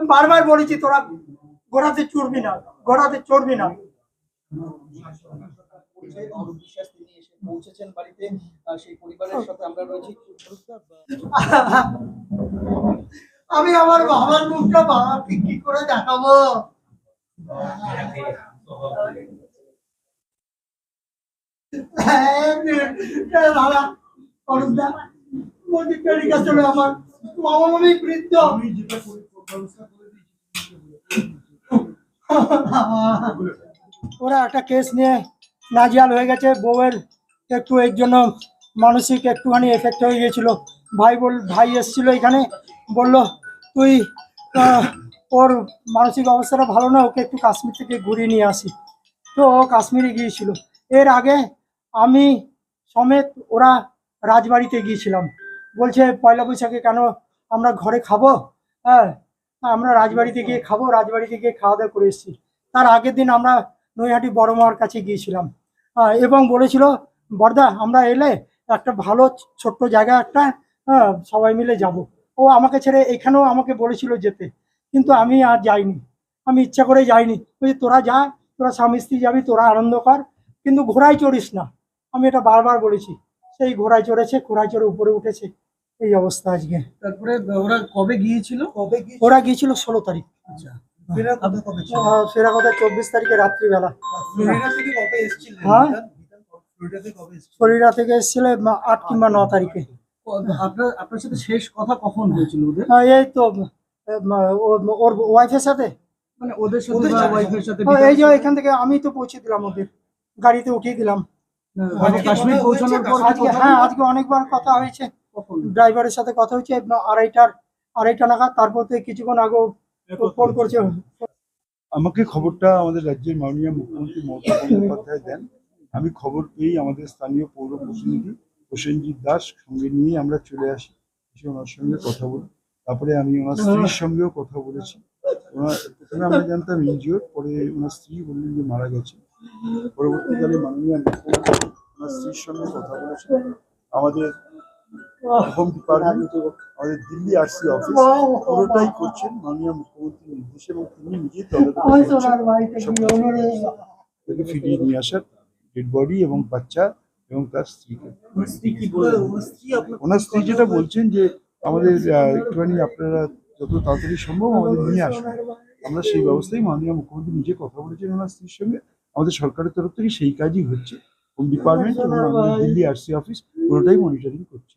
আমি বারবার বলেছি তোরা ঘোড়াতে চড়বি না ঘোড়াতে চড়বি না। পৌঁছেছেন বাড়িতে সেই পরিবারের সাথে আমরা রয়েছি। আমি আমার বাবার মুখটা বাবাকে কি করে দেখাবো? হ্যাঁ, হ্যাঁ, দা, মোদি আমার। মামা মামি বৃদ্ধ। ওরা একটা কেস নিয়ে নাজিয়াল হয়ে গেছে। বউয়ের একটু এর জন্য মানসিক একটুখানি এফেক্ট হয়ে গিয়েছিল। ভাই বল, ভাই এসেছিল এখানে, বলল, তুই ওর মানসিক অবস্থাটা ভালো না, ওকে একটু কাশ্মীর থেকে ঘুরিয়ে নিয়ে আসি। তো ও কাশ্মীরে গিয়েছিল। এর আগে আমি সমেত ওরা রাজবাড়িতে গিয়েছিলাম। বলছে, পয়লা বৈশাখে কেন আমরা ঘরে খাব? হ্যাঁ আমরা রাজবাড়িতে গিয়ে খাব, রাজবাড়িতে গিয়ে খাওয়া দাওয়া করে এসেছি। তার আগের দিন আমরা নৈহাটি বড় মার কাছে গিয়েছিলাম। এবং বলেছিল বর্দা আমরা এলে একটা ভালো ছোট্ট জায়গা, একটা সবাই মিলে যাব। ও আমাকে ছেড়ে এখানেও আমাকে বলেছিল যেতে। কিন্তু আমি আর যাইনি। আমি ইচ্ছা করে যাইনি। ওই তোরা যা, তোরা স্বামী স্ত্রী যাবি, তোরা আনন্দ কর, কিন্তু ঘোড়ায় চড়িস না। আমি এটা বারবার বলেছি। সেই ঘোড়ায় চড়েছে, ঘোড়ায় চড়ে উপরে উঠেছে। এই অবস্থা আজকে। তারপরে ওরা কবে গিয়েছিল? কবে ওরা গিয়েছিল ষোলো তারিখ। আচ্ছা। ফেরার কথা কবে ছিল? আহ, সেরা কথা চব্বিশ তারিখে রাত্রিবেলা। হ্যাঁ? ফ্লোরিডা থেকে এসেছিল? আট কিংবা ন তারিখে। আপনার আপনার সাথে শেষ কথা কখন হয়েছিল ওদের? এই তো ও- ওর ওয়াইফের সাথে? মানে ওদের সাথে ওয়াইফের সাথে। এই যে এখান থেকে আমি তো পৌঁছে দিলাম ওদের। গাড়িতে উঠিয়ে দিলাম। মানে কাশ্মীর পৌঁছানোর পর আজকে হ্যাঁ আজকে অনেকবার কথা হয়েছে। ড্রাইভারের সাথে কথা হয়েছে আড়াইটার আড়াইটা নাগাদ তারপর থেকে কিছুক্ষণ আগেও ফোন করছে। আমাকে খবরটা আমাদের রাজ্যের মাননীয় মুখ্যমন্ত্রী মমতা বন্দ্যোপাধ্যায় দেন। আমি খবর পেয়েই আমাদের স্থানীয় পৌর প্রতিনিধি প্রসেনজিৎ দাস সঙ্গে নিয়ে আমরা চলে আসি। এসে ওনার সঙ্গে কথা বলি। তারপরে আমি ওনার স্ত্রীর সঙ্গেও কথা বলেছি। ওনার প্রথমে আমরা জানতাম ইনজিওর পরে ওনার স্ত্রী বললেন যে মারা গেছে। পরবর্তীকালে মাননীয় মুখ্যমন্ত্রী ওনার স্ত্রীর সঙ্গে কথা বলেছেন। আমাদের হোম ডিপার্টমেন্ট আমাদের দিল্লি আরসি অফিস পুরোটাই করছেন মাননীয় মুখ্যমন্ত্রীর নির্দেশে এবং তিনি নিজেই তদন্ত ফিরিয়ে নিয়ে আসার ডেড বডি এবং বাচ্চা এবং তার স্ত্রীকে। স্ত্রী ওনার স্ত্রী যেটা বলছেন যে আমাদের আহ, একটুখানি আপনারা যত তাড়াতাড়ি সম্ভব আমাদের নিয়ে আসুন। আমরা সেই ব্যবস্থায় মাননীয় মুখ্যমন্ত্রী নিজে কথা বলেছেন ওনার স্ত্রীর সঙ্গে। আমাদের সরকারের তরফ থেকে সেই কাজই হচ্ছে। হোম ডিপার্টমেন্ট এবং আমাদের দিল্লি আরসি অফিস পুরোটাই মনিটরিং করছে।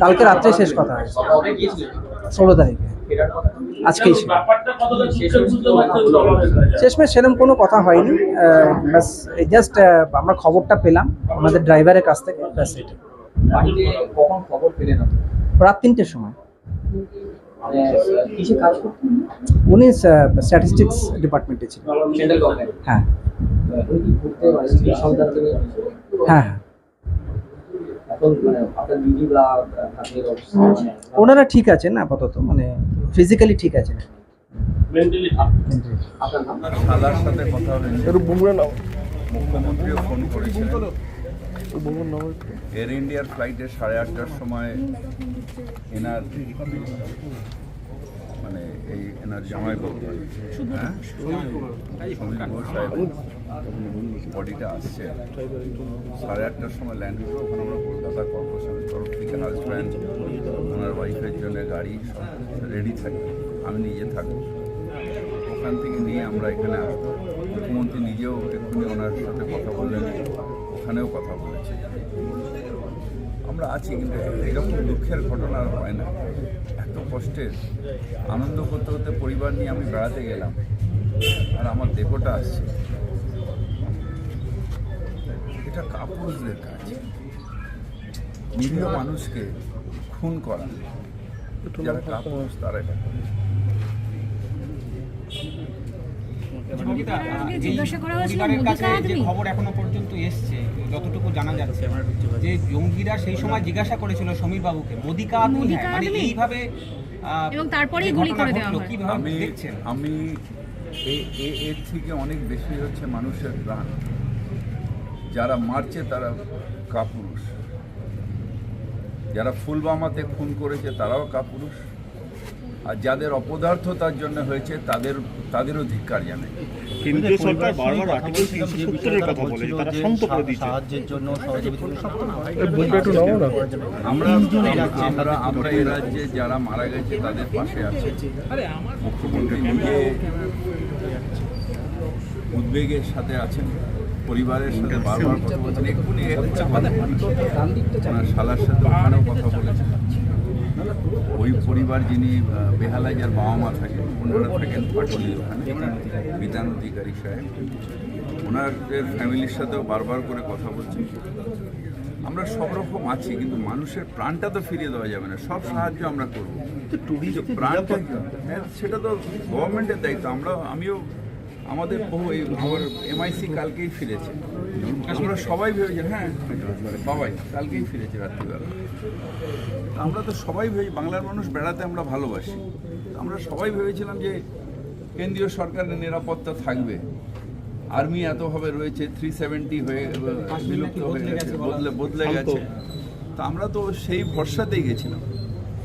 কালকে রাত্রে শেষ কথা ষোলো তারিখে। আজকেই ছিল। শেষমেশ সেরকম কোনো কথা হয়নি। ব্যাস জাস্ট আমরা খবরটা পেলাম আমাদের ড্রাইভারের কাছ থেকে ব্যাস এটা। কখন খবর পেলেন রাত তিনটের সময়। উনি স্ট্যাটিস্টিক্স ডিপার্টমেন্টে ছিলেন। হ্যাঁ। নিয়ে হ্যাঁ হ্যাঁ এখন মানে আপনার দিদি বা আপনাদের অবস্থা মানে ওনারা ঠিক আছেন আপাতত? মানে ফিজিক্যালি ঠিক আছেন? সাথে কথা মুখ্যমন্ত্রীও ফোন করেছেন। এয়ার ইন্ডিয়ার ফ্লাইটে সাড়ে আটটার সময় এনার মানে এই এনার জামাই বাবু হ্যাঁ। বডিটা আসছে, সাড়ে আটটার সময় ল্যান্ড করব, ওখানে আমরা কলকাতা কর্পোরেশনের তরফ থেকে হাজব্যান্ড ওনার ওয়াইফের জন্য গাড়ি রেডি থাকি, আমি নিজে থাকব। ওখান থেকে নিয়ে আমরা এখানে আসব। মুখ্যমন্ত্রী নিজেও আপনার সাথে কথা বললেন, ওখানেও কথা বলেছি। আমরা আছি, কিন্তু এরকম দুঃখের ঘটনা আর হয় না। এত কষ্টের, আনন্দ করতে করতে পরিবার নিয়ে আমি বেড়াতে গেলাম, আর আমার দেহটা আসছে। এটা কাপুরুষদের কাজ। নিরীহ মানুষকে খুন করা। যারা কাপুরুষ তারা এটা খবর এখনও পর্যন্ত এসছে যতটুকু জানা যাচ্ছে যে জঙ্গিরা সেই সময় জিজ্ঞাসা করেছিল সমীর বাবুকে মোদি কা আদমি মোদি হ্যাঁ কা মানে এইভাবে এবং তারপরেই গুলি করে দেওয়া হয়। কীভাবে আমি দেখছেন? এর থেকে অনেক বেশি হচ্ছে মানুষের প্রাণ। যারা মারছে তারা কাপুরুষ। যারা ফুলবামাতে খুন করেছে তারাও কাপুরুষ। আর যাদের অপদার্থতার জন্য হয়েছে তাদের তাদেরও ধিক্কার জানে কেন্দ্রীয় সরকার বারবার আর্টিকেল কথা বলে তারা শান্ত করে দিচ্ছে। সাহায্যের জন্য আমরা আমরা আমরা এই রাজ্যে যারা মারা গেছে তাদের পাশে আছে। মুখ্যমন্ত্রী নিজে উদ্বেগের সাথে আছেন। পরিবারের সাথে বারবার কথা বলছেন এক্ষুনি শালার সাথে ওখানেও কথা বলেছেন ওই পরিবার যিনি বেহালায় যার বাবা মা থাকেন ওনারা থাকেন পাটলির ওখানে। বিধান অধিকারী। সাহেব। ওনাদের ফ্যামিলির সাথেও বারবার করে কথা বলছেন আমরা সব রকম আছি কিন্তু মানুষের প্রাণটা তো ফিরিয়ে দেওয়া যাবে না। সব সাহায্য আমরা করব। কিন্তু প্রাণটা হ্যাঁ, সেটা তো গভর্নমেন্টের দায়িত্ব। আমরা আমিও আমাদের বহু এই আমার এমআইসি কালকেই ফিরেছে। আমরা সবাই ভেবেছি হ্যাঁ সবাই কালকেই ফিরেছে রাত্রিবেলা। আমরা তো সবাই ভেবে বাংলার মানুষ বেড়াতে আমরা ভালোবাসি। আমরা সবাই ভেবেছিলাম যে কেন্দ্রীয় সরকারের নিরাপত্তা থাকবে। আর্মি এতভাবে রয়েছে থ্রি সেভেন্টি হয়ে বিলুপ্ত হয়ে গেছে বদলে বদলে গেছে। তা আমরা তো সেই ভরসাতেই গেছিলাম।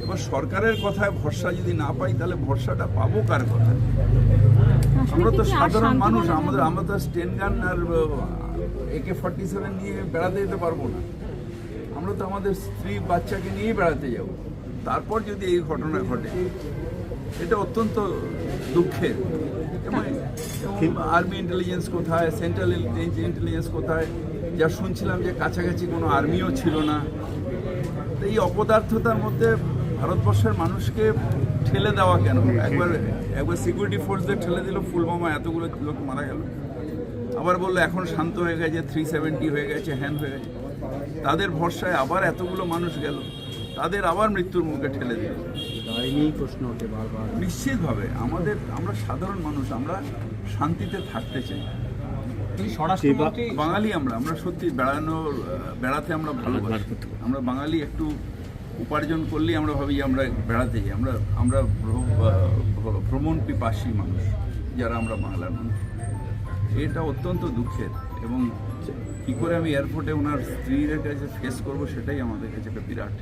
এবার সরকারের কথায় ভরসা যদি না পাই তাহলে ভরসাটা পাবো কার কথায়? আমরা তো সাধারণ মানুষ আমাদের আমরা তো স্টেন গান আর একে ফর্টি সেভেন নিয়ে বেড়াতে যেতে পারব না। আমরা তো আমাদের স্ত্রী বাচ্চাকে নিয়েই বেড়াতে যাব। তারপর যদি এই ঘটনা ঘটে এটা অত্যন্ত দুঃখের। এবং আর্মি ইন্টেলিজেন্স কোথায় সেন্ট্রাল ইন্টেলিজেন্স কোথায় যা শুনছিলাম যে কাছাকাছি কোনো আর্মিও ছিল না। তো এই অপদার্থতার মধ্যে ভারতবর্ষের মানুষকে ঠেলে দেওয়া কেন? একবার একবার সিকিউরিটি ফোর্সদের ঠেলে দিল ফুলবামা এতগুলো লোক মারা গেল। আবার বলল এখন শান্ত হয়ে গেছে থ্রি সেভেন্টি হয়ে গেছে হ্যান হয়ে গেছে। তাদের ভরসায় আবার এতগুলো মানুষ গেল তাদের আবার মৃত্যুর মুখে ঠেলে দিল। প্রশ্ন ওঠে বারবার। নিশ্চিতভাবে আমাদের আমরা সাধারণ মানুষ আমরা শান্তিতে থাকতে চাই। বাঙালি আমরা আমরা সত্যি বেড়ানোর বেড়াতে আমরা ভালোবাসি। আমরা বাঙালি একটু উপার্জন করলেই আমরা ভাবি আমরা বেড়াতে যাই। আমরা আমরা ভ্রমণ পিপাসী মানুষ, যারা আমরা বাংলার মানুষ। এটা অত্যন্ত দুঃখের এবং কী করে আমি এয়ারপোর্টে ওনার স্ত্রীদের কাছে ফেস করব সেটাই আমাদের কাছে একটা বিরাট